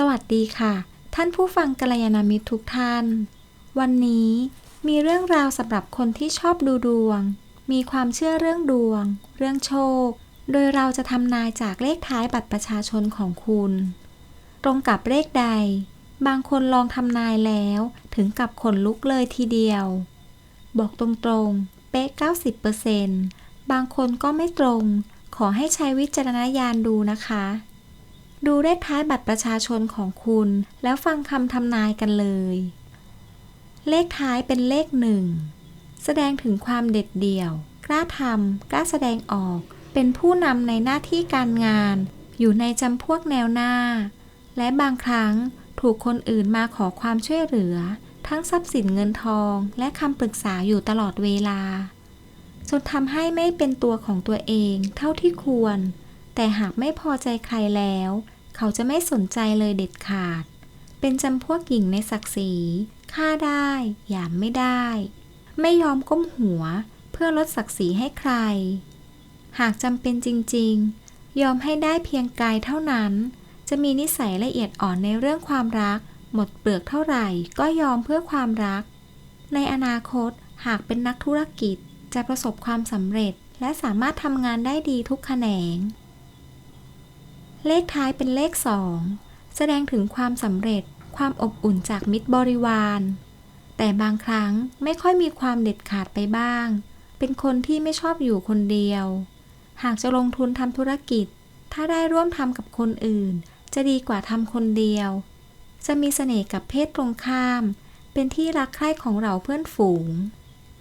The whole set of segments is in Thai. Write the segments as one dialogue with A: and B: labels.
A: สวัสดีค่ะ ท่านผู้ฟังกัลยาณมิตรทุกท่าน วันนี้มีเรื่องราวสำหรับคนที่ชอบดูดวง มีความเชื่อเรื่องดวง เรื่องโชค โดยเราจะทำนายจากเลขท้ายบัตรประชาชนของคุณ ตรงกับเลขใด บางคนลองทำนายแล้วถึงกับขนลุกเลยทีเดียว บอกตรงๆ เป๊ะ 90%บางคนก็ไม่ตรง ขอให้ใช้วิจารณญาณดูนะคะ ดูเลขท้ายบัตรประชาชนของคุณ แล้วฟังคำทำนายกันเลย เลขท้ายเป็นเลขหนึ่ง แสดงถึงความเด็ดเดี่ยว กล้าทำกล้าแสดงออก เป็นผู้นำในหน้าที่การงาน อยู่ในจำพวกแนวหน้า และบางครั้งถูกคนอื่นมาขอความช่วยเหลือ ทั้งทรัพย์สินเงินทองและคำปรึกษาอยู่ตลอดเวลาจนทำให้ไม่เป็นตัวของตัวเองเท่าที่ควร แต่หากไม่พอใจใครแล้ว เขาจะไม่สนใจเลยเด็ดขาด เป็นจำพวกหญิงในศักดิ์ศรีฆ่าได้หยามไม่ได้ ไม่ยอมก้มหัว เพื่อลดศักดิ์ศรีให้ใคร หากจำเป็นจริง ๆ ยอมให้ได้เพียงกายเท่านั้น จะมีนิสัยละเอียดอ่อนในเรื่องความรัก หมดเปลือกเท่าไหร่ก็ยอมเพื่อความรัก ในอนาคตหากเป็นนักธุรกิจจะประสบความสำเร็จและสามารถทำงานได้ดีทุกแขนง เลขท้ายเป็นเลขสองแสดงถึงความสำเร็จความอบอุ่นจากมิตรบริวาร แต่บางครั้งไม่ค่อยมีความเด็ดขาดไปบ้าง เป็นคนที่ไม่ชอบอยู่คนเดียว หากจะลงทุนทำธุรกิจ ถ้าได้ร่วมทำกับคนอื่น จะดีกว่าทำคนเดียว จะมีเสน่ห์กับเพศตรงข้าม เป็นที่รักใคร่ของเราเพื่อนฝูง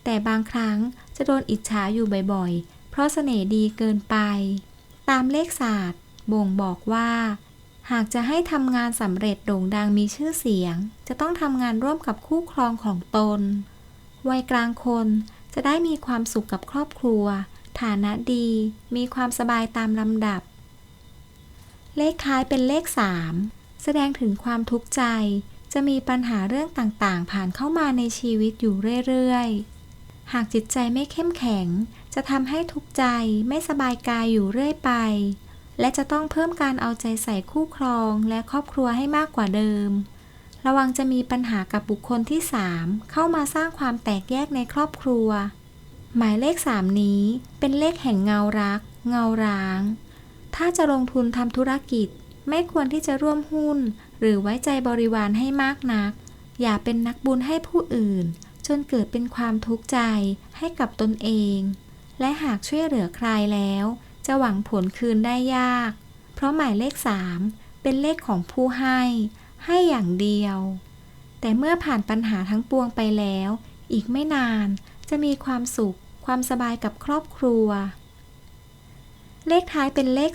A: แต่บางครั้งจะโดนอิจฉาอยู่บ่อยๆ เพราะเสน่ห์ดีเกินไป ตามเลขศาสตร์ บ่งบอกว่า หากจะให้ทำงานสำเร็จโด่งดังมีชื่อเสียง จะต้องทำงานร่วมกับคู่ครองของตน วัยกลางคนจะได้มีความสุขกับครอบครัว ฐานะดี มีความสบายตามลำดับ เลขท้ายเป็นเลข 3 แสดงถึงความทุกข์ใจ จะมีปัญหาเรื่องต่างๆ ผ่านเข้ามาในชีวิตอยู่เรื่อยๆ หากจิตใจไม่เข้มแข็ง จะทำให้ทุกข์ใจไม่สบายกายอยู่เรื่อยไป และจะต้องเพิ่มการเอาใจใส่คู่ครองและครอบครัวให้มากกว่าเดิม ระวังจะมีปัญหากับบุคคลที่ 3 เข้ามาสร้างความแตกแยกในครอบครัว หมายเลข 3 นี้เป็นเลขแห่งเงารัก เงาร้าง ถ้าจะลงทุนทำธุรกิจ ไม่ควรที่จะร่วมหุ้น หรือไว้ใจบริวารให้มากนัก อย่าเป็นนักบุญให้ผู้อื่น จนเกิดเป็นความทุกข์ใจให้กับตนเอง และหากช่วยเหลือใครแล้ว จะหวังผลคืนได้ยาก เพราะหมายเลข 3 เป็นเลขของผู้ให้ ให้อย่างเดียว แต่เมื่อผ่านปัญหาทั้งปวงไปแล้ว อีกไม่นานจะมีความสุข ความสบายกับครอบครัว เลขท้ายเป็นเลข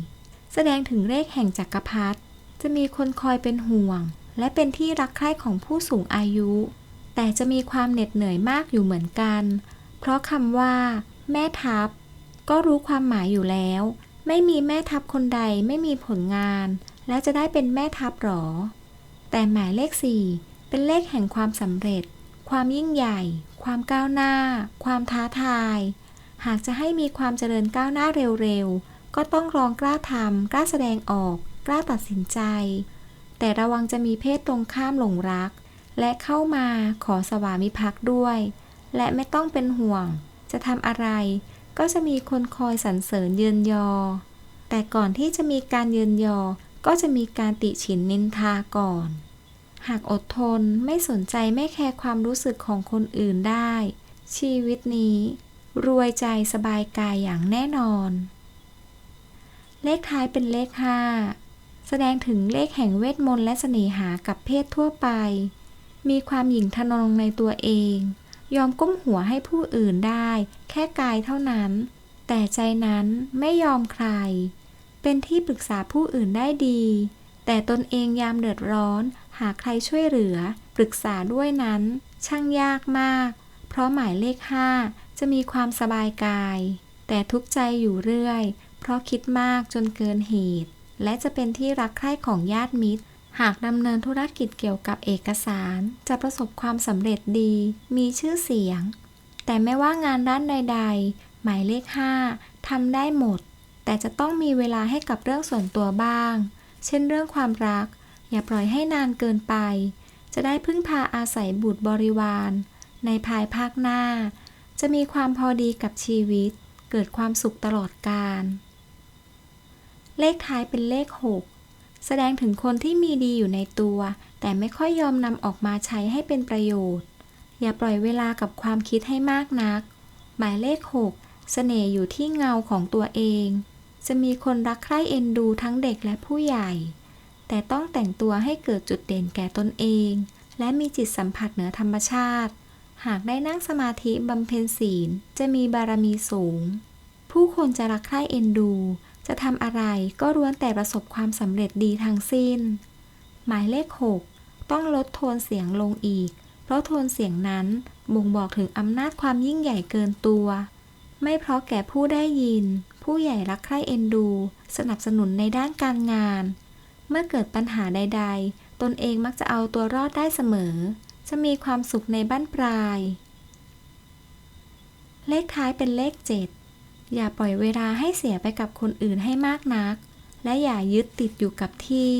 A: 4 แสดงถึงเลขแห่งจักรพรรดิจะมีคนคอยเป็นห่วง และเป็นที่รักใคร่ของผู้สูงอายุ แต่จะมีความเหน็ดเหนื่อยมากอยู่เหมือนกัน เพราะคำว่า แม่ทัพ ก็รู้ความหมายอยู่แล้ว ไม่มีแม่ทัพคนใดไม่มีผลงาน แล้วจะได้เป็นแม่ทัพหรอ แต่หมายเลข4เป็นเลขแห่งความสำเร็จ ความยิ่งใหญ่ ความก้าวหน้า ความท้าทาย หากจะให้มีความเจริญก้าวหน้าเร็วๆ ก็ต้องลองกล้าทำกล้าแสดงออก กล้าตัดสินใจ แต่ระวังจะมีเพศตรงข้ามหลงรัก และเข้ามาขอสวามิภักดิ์ด้วย และไม่ต้องเป็นห่วง จะทำอะไร ก็จะมีคนคอยสรรเสริญเยือนยอ แต่ก่อนที่จะมีการเยือนยอ ก็จะมีการติฉินนินทาก่อน หากอดทนไม่สนใจไม่แคร์ความรู้สึกของคนอื่นได้ ชีวิตนี้ รวยใจสบายกายอย่างแน่นอน เลขท้ายเป็นเลข 5 แสดงถึงเลขแห่งเวทมนต์และเสน่หากับเพศทั่วไป มีความหยิ่งทะนงในตัวเอง ยอมก้มหัวให้ผู้อื่นได้ แค่กายเท่านั้น แต่ใจนั้นไม่ยอมใคร เป็นที่ปรึกษาผู้อื่นได้ดี แต่ตนเองยามเดือดร้อน หาใครช่วยเหลือ ปรึกษาด้วยนั้น ช่างยากมาก เพราะหมายเลข5จะมีความสบายกาย แต่ทุกใจอยู่เรื่อย เพราะคิดมากจนเกินเหตุ และจะเป็นที่รักใคร่ของญาติมิตร หากดำเนินธุรกิจเกี่ยวกับเอกสารจะประสบความสำเร็จดี มีชื่อเสียง แต่ไม่ว่างานด้านใด ๆ หมายเลข 5ทำได้หมด แต่จะต้องมีเวลาให้กับเรื่องส่วนตัวบ้าง เช่นเรื่องความรัก อย่าปล่อยให้นานเกินไป จะได้พึ่งพาอาศัยบุตรบริวาร ในภายภาคหน้า จะมีความพอดีกับชีวิต เกิดความสุขตลอดกาลเลขท้ายเป็นเลข 6 แสดงถึงคนที่มีดีอยู่ในตัว แต่ไม่ค่อยยอมนำออกมาใช้ให้เป็นประโยชน์ อย่าปล่อยเวลากับความคิดให้มากนัก หมายเลข 6 เสน่ห์อยู่ที่เงาของตัวเอง จะมีคนรักใคร่เอ็นดูทั้งเด็กและผู้ใหญ่ แต่ต้องแต่งตัวให้เกิดจุดเด่นแก่ตนเอง และมีจิตสัมผัสเหนือธรรมชาติ หากได้นั่งสมาธิบำเพ็ญศีล จะมีบารมีสูง ผู้คนจะรักใคร่เอ็นดู จะทำอะไรก็ล้วนแต่ประสบความสำเร็จดีทั้งสิ้น หมายเลข 6 ต้องลดโทนเสียงลงอีก เพราะโทนเสียงนั้นบ่งบอกถึงอำนาจความยิ่งใหญ่เกินตัว ไม่เพราะแก่ผู้ได้ยิน ผู้ใหญ่รักใคร่เอ็นดู สนับสนุนในด้านการงาน เมื่อเกิดปัญหาใด ๆ ตนเองมักจะเอาตัวรอดได้เสมอ จะมีความสุขในบ้านปลาย เลขท้ายเป็นเลข 7 อย่าปล่อยเวลาให้เสียไปกับคนอื่นให้มากนัก และอย่ายึดติดอยู่กับที่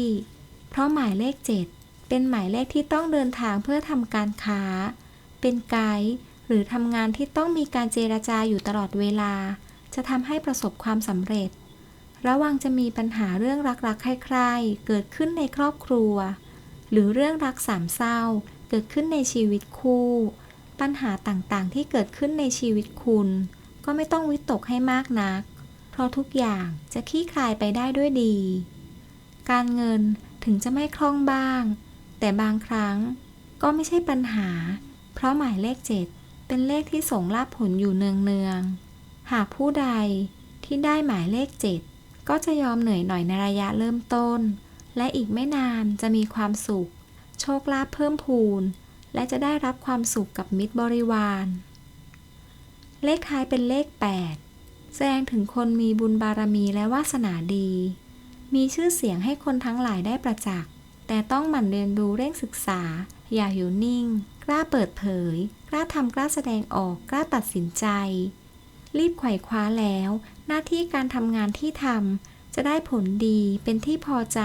A: เพราะหมายเลข 7 เป็นหมายเลขที่ต้องเดินทางเพื่อทำการค้า เป็นไกด์หรือทำงานที่ต้องมีการเจรจาอยู่ตลอดเวลา จะทำให้ประสบความสำเร็จ ระวังจะมีปัญหาเรื่องรักๆ ใคร่ๆเกิดขึ้นในครอบครัว หรือเรื่องรักสามเศร้า เกิดขึ้นในชีวิตคู่ ปัญหาต่างๆ ที่เกิดขึ้นในชีวิตคุณ ก็ไม่ต้องวิตกให้มากนัก เพราะทุกอย่างจะคลี่คลายไปได้ด้วยดี การเงินถึงจะไม่คล่องบ้าง แต่บางครั้งก็ไม่ใช่ปัญหา เพราะหมายเลขเจ็ดเป็นเลขที่ส่งลาภผลอยู่เนืองๆ หากผู้ใดที่ได้หมายเลขเจ็ดก็จะยอมเหนื่อยหน่อยในระยะเริ่มต้น และอีกไม่นานจะมีความสุข โชคลาภเพิ่มพูน และจะได้รับความสุขกับมิตรบริวาร เลขท้ายเป็นเลข 8 แสดงถึงคนมีบุญบารมีและวาสนาดี มีชื่อเสียงให้คนทั้งหลายได้ประจักษ์แต่ต้องหมั่นเรียนรู้เร่งศึกษา อย่าอยู่นิ่ง กล้าเปิดเผย กล้าทำกล้าแสดงออก กล้าตัดสินใจ รีบไขว่คว้าแล้ว หน้าที่การทำงานที่ทำจะได้ผลดีเป็นที่พอใจ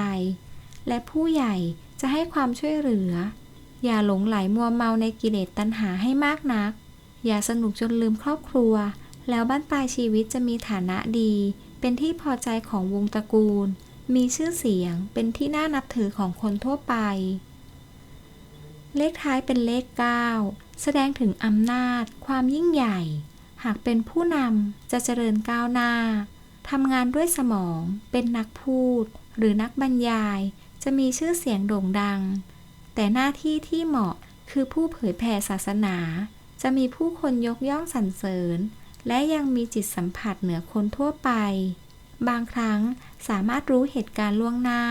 A: และผู้ใหญ่จะให้ความช่วยเหลือ อย่าหลงไหลมัวเมาในกิเลสตัณหาให้มากนัก อย่าสนุกจนลืมครอบครัว แล้วบ้านปลายชีวิตจะมีฐานะดี เป็นที่พอใจของวงตระกูล มีชื่อเสียง เป็นที่น่านับถือของคนทั่วไป เลขท้ายเป็นเลข 9 แสดงถึงอำนาจ ความยิ่งใหญ่ หากเป็นผู้นำจะเจริญก้าวหน้าทำงานด้วยสมอง เป็นนักพูด หรือนักบรรยาย จะมีชื่อเสียงโด่งดัง แต่หน้าที่ที่เหมาะคือผู้เผยแผ่ศาสนา จะมีผู้คนยกย่องสรรเสริญ และยังมีจิตสัมผัสเหนือคนทั่วไป บางครั้งสามารถรู้เหตุการณ์ล่วงหน้า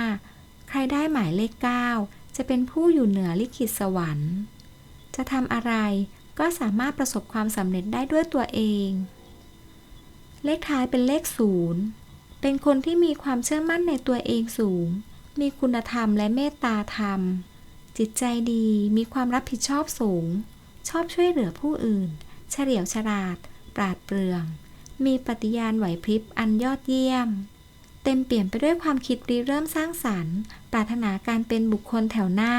A: ใครได้หมายเลข 9 จะเป็นผู้อยู่เหนือลิขิตสวรรค์ จะทำอะไรก็สามารถประสบความสำเร็จได้ด้วยตัวเอง เลขท้ายเป็นเลข0เป็นคนที่มีความเชื่อมั่นในตัวเองสูง มีคุณธรรมและเมตตาธรรม จิตใจดี มีความรับผิดชอบสูง ชอบช่วยเหลือผู้อื่น เฉลียวฉลาด ปราดเปรื่อง มีปฏิญาณไหวพริบอันยอดเยี่ยม เต็มเปี่ยมไปด้วยความคิดริเริ่มสร้างสรรค์ ปรารถนาการเป็นบุคคลแถวหน้า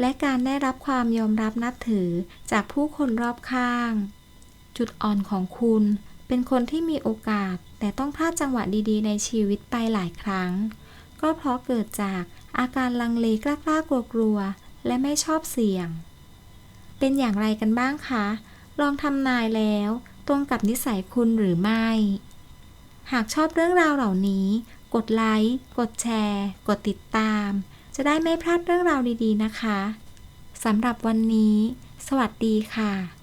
A: และการได้รับความยอมรับนับถือจากผู้คนรอบข้าง จุดอ่อนของคุณเป็นคนที่มีโอกาส แต่ต้องพลาดจังหวะดีๆ ในชีวิตไปหลายครั้ง ก็เพราะเกิดจากอาการลังเลกล้าๆกลัวๆและไม่ชอบเสี่ยง เป็นอย่างไรกันบ้างคะ ลองทำนายแล้ว ตรงกับนิสัยคุณหรือไม่ หากชอบเรื่องราวเหล่านี้ กดไลค์ กดแชร์ กดติดตาม จะได้ไม่พลาดเรื่องราวดีๆนะคะ สำหรับวันนี้ สวัสดีค่ะ